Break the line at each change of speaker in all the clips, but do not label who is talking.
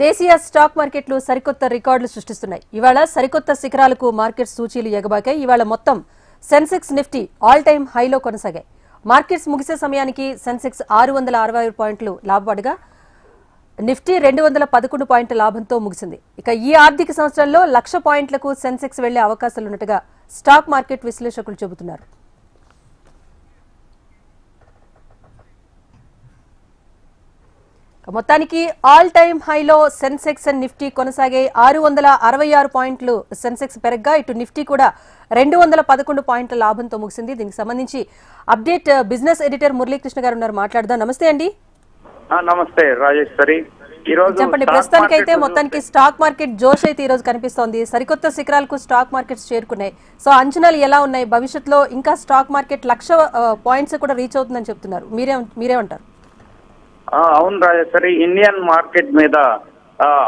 దేశీయ స్టాక్ మార్కెట్లు సరికొత్త రికార్డులు సృష్టిస్తున్నాయి. ఇవాళ సరికొత్త శిఖరాలకు మార్కెట్ సూచీలు ఎగబాకాయి. ఇవాళ మొత్తం సెన్సెక్స్ నిఫ్టీ ఆల్ టైమ్ హైలో కొనసాగాయి. మార్కెట్స్ ముగిసే సమయానికి సెన్సెక్స్ ఆరు వందల అరవై పాయింట్లు లాభపడగా నిఫ్టీ రెండు వందల పదకొండు పాయింట్ల లాభంతో ముగిసింది. ఇక ఈ ఆర్థిక సంవత్సరంలో లక్ష పాయింట్లకు సెన్సెక్స్ వెళ్ళే అవకాశాలున్నట్టుగా స్టాక్ మార్కెట్ విశ్లేషకులు చెబుతున్నారు. మొత్తానికి ఆల్ టైమ్ హైలో సెన్సెక్స్ అండ్ నిఫ్టీ కొనసాగే ఆరు వందల అరవై ఆరు పాయింట్లు సెన్సెక్స్ పెరగ్గా ఇటు నిఫ్టీ కూడా రెండు వందల పదకొండు పాయింట్ల లాభంతో ముగిసింది. దీనికి సంబంధించి అప్డేట్ బిజినెస్ ఎడిటర్ మురళీకృష్ణ గారు ఉన్నారు. మాట్లాడదాం. నమస్తే అండి.
నమస్తే రాజేశ్వరి
చెప్పండి ప్రస్తుతానికి అయితే
మార్కెట్
మొత్తానికి స్టాక్ మార్కెట్ జోష్ అయితే ఈ రోజు కనిపిస్తోంది. సరికొత్త శిఖరాలకు స్టాక్ మార్కెట్స్ చేరుకున్నాయి. సో అంచనాలు ఎలా ఉన్నాయి? భవిష్యత్తులో ఇంకా స్టాక్ మార్కెట్ లక్ష పాయింట్స్ కూడా రీచ్ అవుతుందని చెప్తున్నారు. మీరే మీరేమంటారు?
ఆ, అవును రాజేశ్వరి ఇండియన్ మార్కెట్ మీద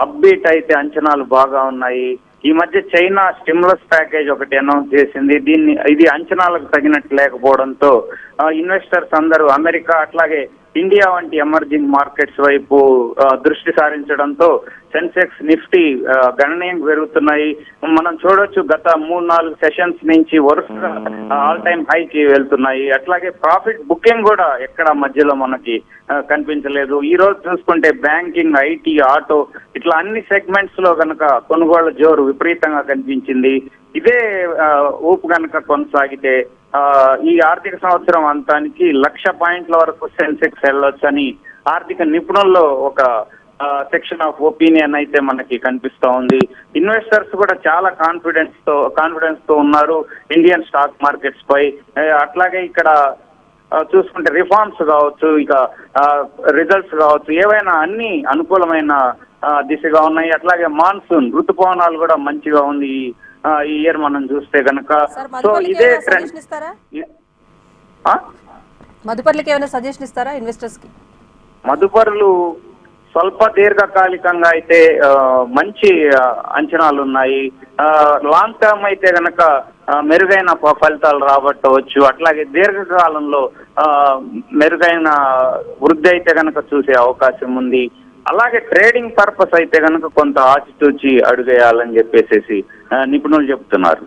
అప్బీట్ అయితే అంచనాలు బాగా ఉన్నాయి. ఈ మధ్య చైనా స్టిమ్లస్ ప్యాకేజ్ ఒకటి అనౌన్స్ చేసింది. దీన్ని ఇది అంచనాలకు తగినట్టు లేకపోవడంతో ఇన్వెస్టర్స్ అందరూ అమెరికా అట్లాగే ఇండియా వంటి ఎమర్జింగ్ మార్కెట్స్ వైపు దృష్టి సారించడంతో సెన్సెక్స్ నిఫ్టీ గణనీయంగా పెరుగుతున్నాయి. మనం చూడొచ్చు గత మూడు నాలుగు సెషన్స్ నుంచి వరుసగా ఆల్ టైమ్ హైకి వెళ్తున్నాయి. అట్లాగే ప్రాఫిట్ బుకింగ్ కూడా ఎక్కడ మధ్యలో మనకి కనిపించలేదు. ఈ రోజు చూసుకుంటే బ్యాంకింగ్ ఐటీ ఆటో ఇట్లా అన్ని సెగ్మెంట్స్లో కనుక కొనుగోళ్ళ జోరు విపరీతంగా కనిపించింది. ఇదే ఊపు కనుక కొనసాగితే ఈ ఆర్థిక సంవత్సరం అంతానికి లక్ష పాయింట్ల వరకు సెన్సెక్స్ వెళ్ళొచ్చని ఆర్థిక నిపుణుల్లో ఒక సెక్షన్ ఆఫ్ ఒపీనియన్ అయితే మనకి కనిపిస్తా ఉంది. ఇన్వెస్టర్స్ కూడా చాలా కాన్ఫిడెన్స్తో కాన్ఫిడెన్స్తో ఉన్నారు ఇండియన్ స్టాక్ మార్కెట్స్ పై. అట్లాగే ఇక్కడ చూసుకుంటే రిఫార్మ్స్ కావచ్చు ఇక రిజల్ట్స్ కావచ్చు ఏవైనా అన్ని అనుకూలమైన దిశగా ఉన్నాయి. అట్లాగే మాన్సూన్ ఋతుపవనాలు కూడా మంచిగా ఉంది ఈ- ఇయర్ మనం చూస్తే కనుక సో ఇదే ట్రెండ్?
మదుపర్లకి ఏమైనా సజెషన్ ఇస్తారా ఇన్వెస్టర్స్కి?
మదుపరులు స్వల్ప దీర్ఘకాలికంగా అయితే మంచి అంచనాలు ఉన్నాయి లాంగ్ టర్మ్ అయితే గనక ఆ, మెరుగైన ఫలితాలు రాబట్టవచ్చు. అట్లాగే దీర్ఘకాలంలో ఆ, మెరుగైన వృద్ధి అయితే గనక చూసే అవకాశం ఉంది. అలాగే ట్రేడింగ్ పర్పస్ అయితే కనుక కొంత ఆచితూచి అడుగేయాలని చెప్పేసి నిపుణులు చెప్తున్నారు.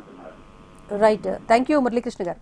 రైట్ థ్యాంక్ యూ మురళీకృష్ణ గారు.